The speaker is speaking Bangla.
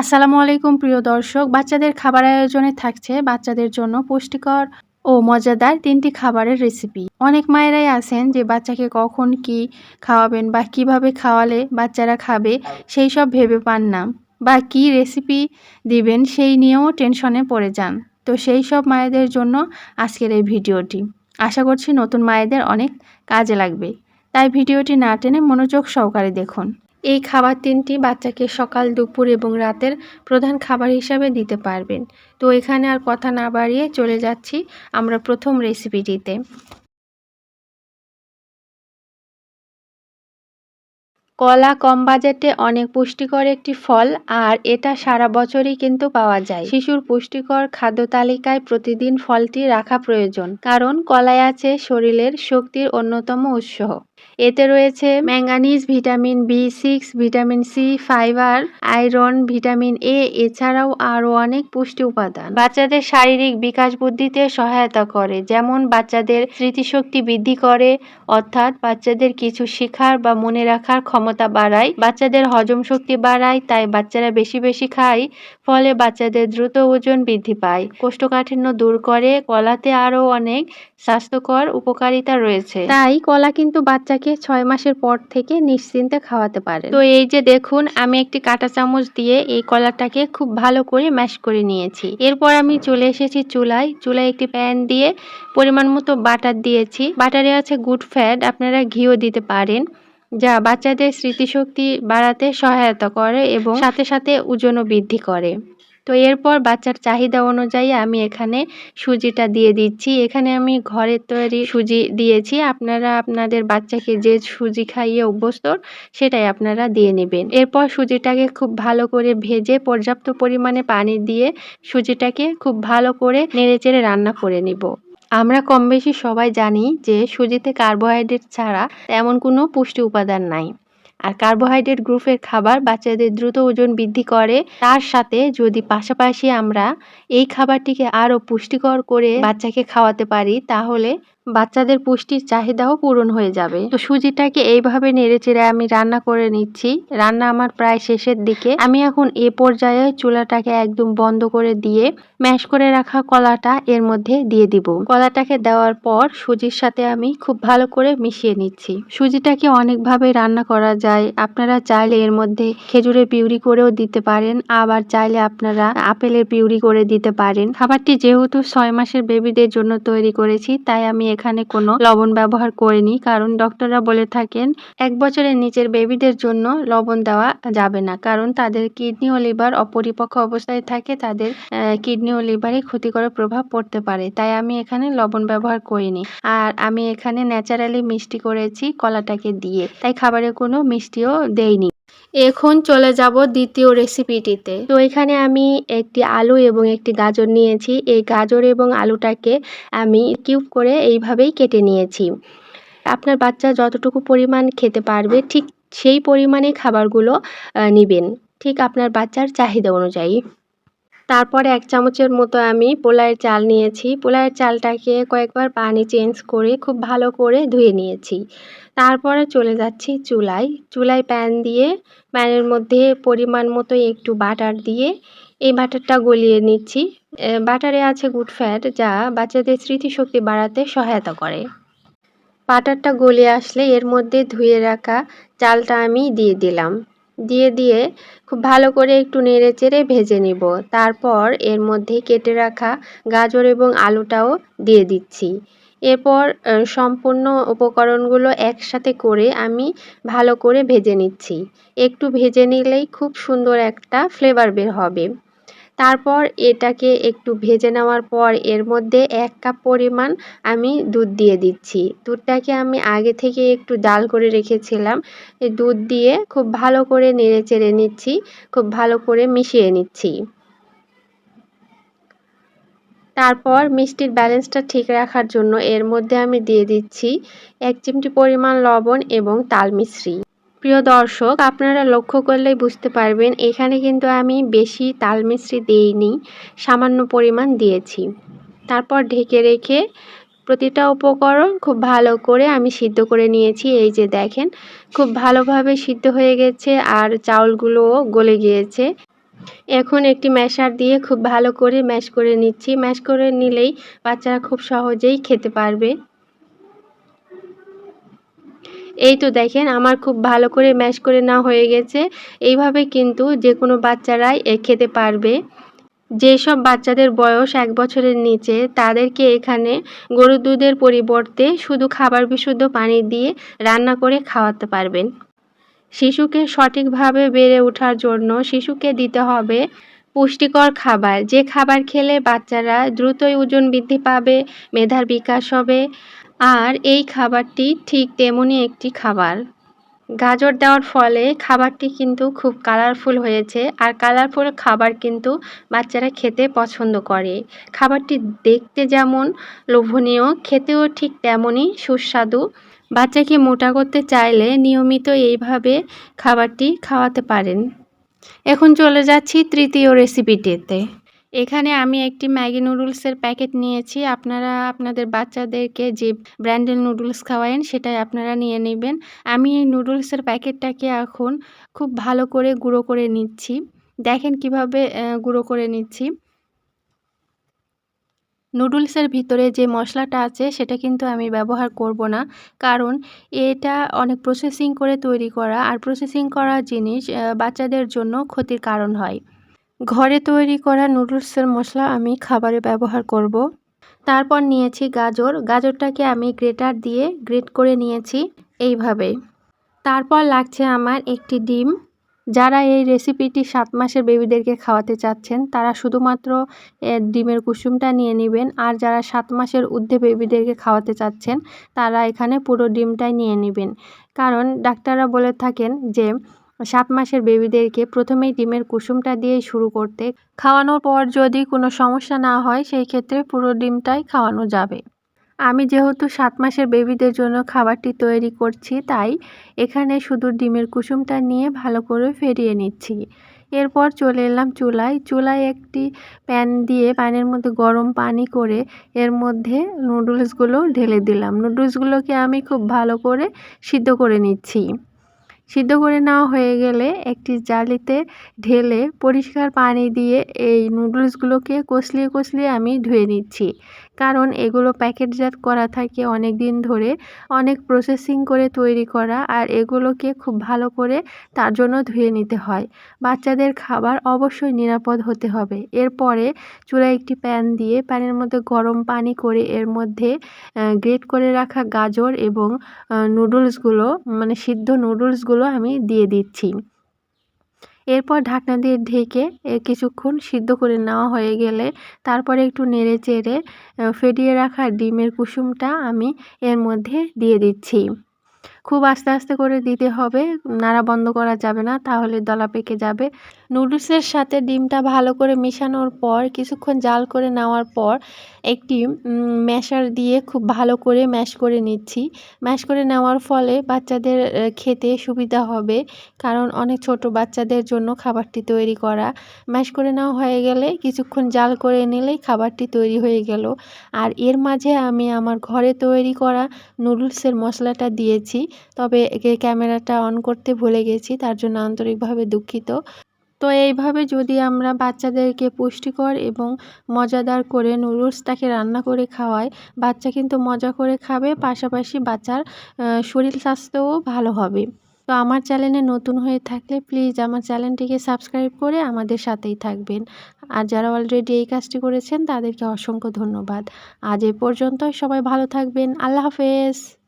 আসসালামু আলাইকুম, প্রিয় দর্শক। বাচ্চাদের খাবার আয়োজনে থাকছে বাচ্চাদের জন্য পুষ্টিকর ও মজাদার তিনটি খাবারের রেসিপি অনেক মায়েরাই আছেন যে বাচ্চাকে কখন কি খাওয়াবেন বা কীভাবে খাওয়ালে বাচ্চারা খাবে সেই সব ভেবে পান না বা কি রেসিপি দিবেন সেই নিয়েও টেনশনে পড়ে যান। তো সেই সব মায়েদের জন্য আজকের এই ভিডিওটি। আশা করছি নতুন মায়েদের অনেক কাজে লাগবে। তাই ভিডিওটি না টেনে মনোযোগ সহকারে দেখুন। এই খাবার তিনটি বাচ্চাকে সকাল, দুপুর এবং রাতের প্রধান খাবার হিসাবে দিতে পারবেন। তো এখানে আর কথা না বাড়িয়ে চলে যাচ্ছি আমরা প্রথম রেসিপিটিতে। কলা কম বাজেটে অনেক পুষ্টিকর একটি ফল আর এটা সারা বছরই কিন্তু পাওয়া যায়। শিশুর পুষ্টিকর খাদ্য তালিকায় প্রতিদিন ফলটি রাখা প্রয়োজন, কারণ কলায় আছে শরীরের শক্তির অন্যতম উৎস। এতে রয়েছে manganese vitamin B six, vitamin C fibre, iron, vitamin A, এছাড়াও আরও অনেক পুষ্টি উপাদান। বাচ্চাদের শারীরিক বিকাশ বুদ্ধিতে সহায়তা করে, যেমন বাচ্চাদের স্মৃতিশক্তি বৃদ্ধি করে, অর্থাৎ বাচ্চাদের কিছু শেখার বা মনে রাখার ক্ষমতা বাড়ায়। বাচ্চাদের হজম শক্তি বাড়ায়, তাই বাচ্চারা বেশি বেশি খায়, ফলে বাচ্চাদের দ্রুত ওজন বৃদ্ধি পায়। কোষ্ঠকাঠিন্য দূর করে, কলাতে আরও অনেক স্বাস্থ্যকর উপকারিতা রয়েছে। তাই কলা কিন্তু বাচ্চাকে ছয় মাসের পর থেকে নিশ্চিন্তে খাওয়াতে পারে। তো এই যে দেখুন, আমি একটি কাঁটা চামচ দিয়ে এই কলাটাকে খুব ভালো করে ম্যাশ করে নিয়েছি। এরপর আমি চলে এসেছি চুলায়। চুলায় একটি প্যান দিয়ে পরিমাণ মতো বাটার দিয়েছি। বাটারে আছে গুড ফ্যাট, আপনারা ঘিও দিতে পারেন, যা বাচ্চাদের স্মৃতিশক্তি বাড়াতে সহায়তা করে এবং সাথে সাথে ওজনও বৃদ্ধি করে। তো এরপর বাচ্চার চাহিদা অনুযায়ী আমি এখানে সুজিটা দিয়ে দিচ্ছি। এখানে আমি ঘরের তৈরি সুজি দিয়েছি। আপনারা আপনাদের বাচ্চাকে যে সুজি খাইয়ে অভ্যস্ত, সেটাই আপনারা দিয়ে নেবেন। এরপর সুজিটাকে খুব ভালো করে ভেজে পর্যাপ্ত পরিমাণে পানি দিয়ে সুজিটাকে খুব ভালো করে নেড়েচেড়ে রান্না করে নিব। আমরা কম বেশি সবাই জানি যে সুজিতে কার্বোহাইড্রেট ছাড়া তেমন কোনো পুষ্টি উপাদান নাই। আর কার্বোহাইড্রেট গ্রুপের খাবার বাচ্চাদের দ্রুত ওজন বৃদ্ধি করে। তার সাথে যদি পাশাপাশি আমরা এই খাবারটিকে আরও পুষ্টিকর করে বাচ্চাকে খাওয়াতে পারি, তাহলে বাচ্চাদের পুষ্টির চাহিদাও পূরণ হয়ে যাবে। তো সুজিটাকে এইভাবে নেড়ে চেড়ে আমি রান্না করে নিচ্ছি। রান্না আমার প্রায় শেষের দিকে। আমি এখন এ পর্যায়ে চুলাটাকে একদম বন্ধ করে দিয়ে ম্যাশ করে রাখা কলাটা এর মধ্যে দিয়ে দিব। কলাটাকে দেওয়ার পর সুজির সাথে আমি খুব ভালো করে মিশিয়ে নিচ্ছি। সুজিটাকে অনেকভাবে রান্না করা যায়। আপনারা চাইলে এর মধ্যে খেজুরের পিউরি করেও দিতে পারেন। আবার চাইলে আপনারা আপেলের পিউরি করে দিতে পারেন। খাবারটি যেহেতু ছয় মাসের বেবিদের জন্য তৈরি করেছি, তাই আমি এখানে কোনো লবণ ব্যবহার করিনি। কারণ ডক্টররা বলে থাকেন, এক বছরের নিচের বেবিদের জন্য লবণ দেওয়া যাবে না। কারণ তাদের কিডনি ও লিভার অপরিপক্ক অবস্থায় থাকে, তাদের কিডনি ও লিভারে ক্ষতিকর প্রভাব পড়তে পারে। তাই আমি এখানে লবণ ব্যবহার করিনি। আর আমি এখানে ন্যাচারালি মিষ্টি করেছি কলাটাকে দিয়ে। তাই খাবারে কোনো মিষ্টিও দেইনি। এখন চলে যাব দ্বিতীয় রেসিপিটিতে তো এখানে আমি একটি আলু এবং একটি গাজর নিয়েছি। এই গাজর এবং আলুটাকে আমি কিউব করে এইভাবেই কেটে নিয়েছি। আপনার বাচ্চা যতটুকু পরিমাণ খেতে পারবে, ঠিক সেই পরিমাণে খাবারগুলো নেবেন। ঠিক আপনার বাচ্চার চাহিদা অনুযায়ী। তারপরে এক চামচের মতো আমি পোলায়ের চাল নিয়েছি। পোলায়ের চালটাকে কয়েকবার পানি চেঞ্জ করে খুব ভালো করে ধুয়ে নিয়েছি। তারপরে চলে যাচ্ছি চুলায়। চুলায় প্যান দিয়ে প্যানের মধ্যে পরিমাণ মতো একটু বাটার দিয়ে এই বাটারটা গলিয়ে নিচ্ছি। বাটারে আছে গুড ফ্যাট যা বাচ্চাদের স্মৃতিশক্তি বাড়াতে সহায়তা করে। বাটারটা গলে আসলে এর মধ্যে ধুয়ে রাখা চালটা আমি দিয়ে দিলাম। দিয়ে দিয়ে খুব ভালো করে একটু নেড়ে চেড়ে ভেজে নেব। তারপর এর মধ্যে কেটে রাখা গাজর এবং আলুটাও দিয়ে দিচ্ছি। এরপর সম্পূর্ণ উপকরণগুলো একসাথে করে আমি ভালো করে ভেজে নিচ্ছি। একটু ভেজে নিলেই খুব সুন্দর একটা ফ্লেভার বের হবে। তারপর এটাকে একটু ভেজে নেওয়ার পর এর মধ্যে এক কাপ পরিমাণ আমি দুধ দিয়ে দিচ্ছি। দুধটাকে আমি আগে থেকে একটু ডাল করে রেখেছিলাম। দুধ দিয়ে খুব ভালো করে নেড়ে চেড়ে নিচ্ছি, খুব ভালো করে মিশিয়ে নিচ্ছি। তারপর মিষ্টির ব্যালেন্সটা ঠিক রাখার জন্য এর মধ্যে আমি দিয়ে দিচ্ছি এক চিমটি পরিমাণ লবণ এবং তাল মিশ্রি। প্রিয় দর্শক, আপনারা লক্ষ্য করলেই বুঝতে পারবেন, এখানে কিন্তু আমি বেশি তাল মিশ্রি দিইনি, সামান্য পরিমাণ দিয়েছি। তারপর ঢেকে রেখে প্রতিটা উপকরণ খুব ভালো করে আমি সিদ্ধ করে নিয়েছি। এই যে দেখেন, খুব ভালোভাবে সিদ্ধ হয়ে গেছে আর চাউলগুলোও গলে গিয়েছে। এখন একটি ম্যাশার দিয়ে খুব ভালো করে ম্যাশ করে নিচ্ছি। ম্যাশ করে নিলেই বাচ্চারা খুব সহজেই খেতে পারবে। এই তো দেখেন, আমার খুব ভালো করে ম্যাশ করে না হয়ে গেছে। এইভাবে কিন্তু যে কোনো বাচ্চারাই খেতে পারবে। যেসব বাচ্চাদের বয়স এক বছরের নিচে, তাদেরকে এখানে গরুর দুধের পরিবর্তে শুধু খাবার বিশুদ্ধ পানি দিয়ে রান্না করে খাওয়াতে পারবেন। শিশুকে সঠিকভাবে বেড়ে ওঠার জন্য শিশুকে দিতে হবে পুষ্টিকর খাবার। যে খাবার খেলে বাচ্চারা দ্রুতই ওজন বৃদ্ধি পাবে, মেধার বিকাশ হবে আর এই খাবারটি ঠিক তেমনই একটি খাবার। গাজর দেওয়ার ফলে খাবারটি কিন্তু খুব কালারফুল হয়েছে আর কালারফুল খাবার কিন্তু বাচ্চারা খেতে পছন্দ করে। খাবারটি দেখতে যেমন লোভনীয়, খেতেও ঠিক তেমনই সুস্বাদু। বাচ্চাকে মোটা করতে চাইলে নিয়মিত এইভাবে খাবারটি খাওয়াতে পারেন। এখন চলে যাচ্ছি তৃতীয় রেসিপিটিতে এখানে আমি একটি ম্যাগি নুডলসের প্যাকেট নিয়েছি। আপনারা আপনাদের বাচ্চাদেরকে যে ব্র্যান্ডের নুডলস খাওয়ায়েন সেটাই আপনারা নিয়ে নেবেন। আমি এই নুডলসের প্যাকেটটাকে এখন খুব ভালো করে গুঁড়ো করে নিচ্ছি। দেখেন কীভাবে গুঁড়ো করে নিচ্ছি। নুডলসের ভিতরে যে মশলাটা আছে সেটা কিন্তু আমি ব্যবহার করব না। কারণ এটা অনেক প্রসেসিং করে তৈরি করা। আর প্রসেসিং করা জিনিস বাচ্চাদের জন্য ক্ষতির কারণ হয়। ঘরে তৈরি করা নুডলসের মশলা আমি খাবারে ব্যবহার করব। তারপর নিয়েছি গাজর। গাজরটাকে আমি গ্রেটার দিয়ে গ্রেট করে নিয়েছি এইভাবে। তারপর লাগছে আমার একটি ডিম। যারা এই রেসিপিটি সাত মাসের বেবিদেরকে খাওয়াতে চাচ্ছেন, তারা শুধুমাত্র ডিমের কুসুমটা নিয়ে নেবেন। আর যারা সাত মাসের ঊর্ধ্বে বেবিদেরকে খাওয়াতে চাচ্ছেন, তারা এখানে পুরো ডিমটাই নিয়ে নেবেন। কারণ ডাক্তাররা বলে থাকেন যে সাত মাসের বেবিদেরকে প্রথমেই ডিমের কুসুমটা দিয়ে শুরু করতে। খাওয়ানোর পর যদি কোনো সমস্যা না হয়, সেই ক্ষেত্রে পুরো ডিমটাই খাওয়ানো যাবে। আমি যেহেতু সাত মাসের বেবিদের জন্য খাবারটি তৈরি করছি, তাই এখানে শুধু ডিমের কুসুমটা নিয়ে ভালো করে ফেরিয়ে নিচ্ছি। এরপর চলে এলাম চুলায়। চুলায় একটি প্যান দিয়ে প্যানের মধ্যে গরম পানি করে এর মধ্যে নুডলসগুলো ঢেলে দিলাম। নুডলসগুলোকে আমি খুব ভালো করে সিদ্ধ করে নিচ্ছি। সিদ্ধ করে নেওয়া হয়ে গেলে একটি জালিতে ঢেলে পরিষ্কার পানি দিয়ে এই নুডলসগুলোকে কষলিয়ে কষলিয়ে আমি ধুয়ে নিচ্ছি। কারণ এগুলো প্যাকেটজাত করা থাকে অনেক দিন ধরে, অনেক প্রসেসিং করে তৈরি করা আর এগুলোকে খুব ভালো করে তার জন্য ধুয়ে নিতে হয়। বাচ্চাদের খাবার অবশ্যই নিরাপদ হতে হবে। এরপরে চুলায় একটি প্যান দিয়ে প্যানের মধ্যে গরম পানি করে এর মধ্যে গ্রেট করে রাখা গাজর এবং নুডলসগুলো মানে সিদ্ধ নুডলসগুলো আমি দিয়ে দিচ্ছি। এরপর ঢাকনা দিয়ে ঢেকে কিছুক্ষণ সিদ্ধ করে নেওয়া হয়ে গেলে তারপরে একটু নেড়ে চেড়ে ফেটিয়ে রাখা ডিমের কুসুমটা আমি এর মধ্যে দিয়ে দিচ্ছি। খুব আস্তে আস্তে করে দিতে হবে। নাড়া বন্ধ করা যাবে না, তাহলে দলা পেকে যাবে। নুডলসের সাথে ডিমটা ভালো করে মেশানোর পর, কিছুক্ষণ জাল করে নেওয়ার পর, একটি ম্যাশার দিয়ে খুব ভালো করে ম্যাশ করে নিচ্ছি। ম্যাশ করে নেওয়ার ফলে বাচ্চাদের খেতে সুবিধা হবে, কারণ অনেক ছোট বাচ্চাদের জন্য খাবারটি তৈরি করা। ম্যাশ করে নেওয়া হয়ে গেলে কিছুক্ষণ জাল করে নিলেই খাবারটি তৈরি হয়ে গেল। আর এর মাঝে আমি আমার ঘরে তৈরি করা নুডলসের মশলাটা দিয়েছি। তবে একে ক্যামেরাটা অন করতে ভুলে গেছি, তার জন্য আন্তরিকভাবে দুঃখিত। তো এইভাবে যদি আমরা বাচ্চাদেরকে পুষ্টিকর এবং মজাদার করে নুডলসটাকে রান্না করে খাওয়াই, বাচ্চা কিন্তু মজা করে খাবে, পাশাপাশি বাচ্চার শরীর স্বাস্থ্যও ভালো হবে। তো আমার চ্যানেলে নতুন হয়ে থাকলে প্লিজ আমার চ্যানেলটিকে সাবস্ক্রাইব করে আমাদের সাথেই থাকবেন। আর যারা অলরেডি এই কাজটি করেছেন, তাদেরকে অসংখ্য ধন্যবাদ। আজ এ পর্যন্ত সবাই ভালো থাকবেন, আল্লাহ হাফেজ।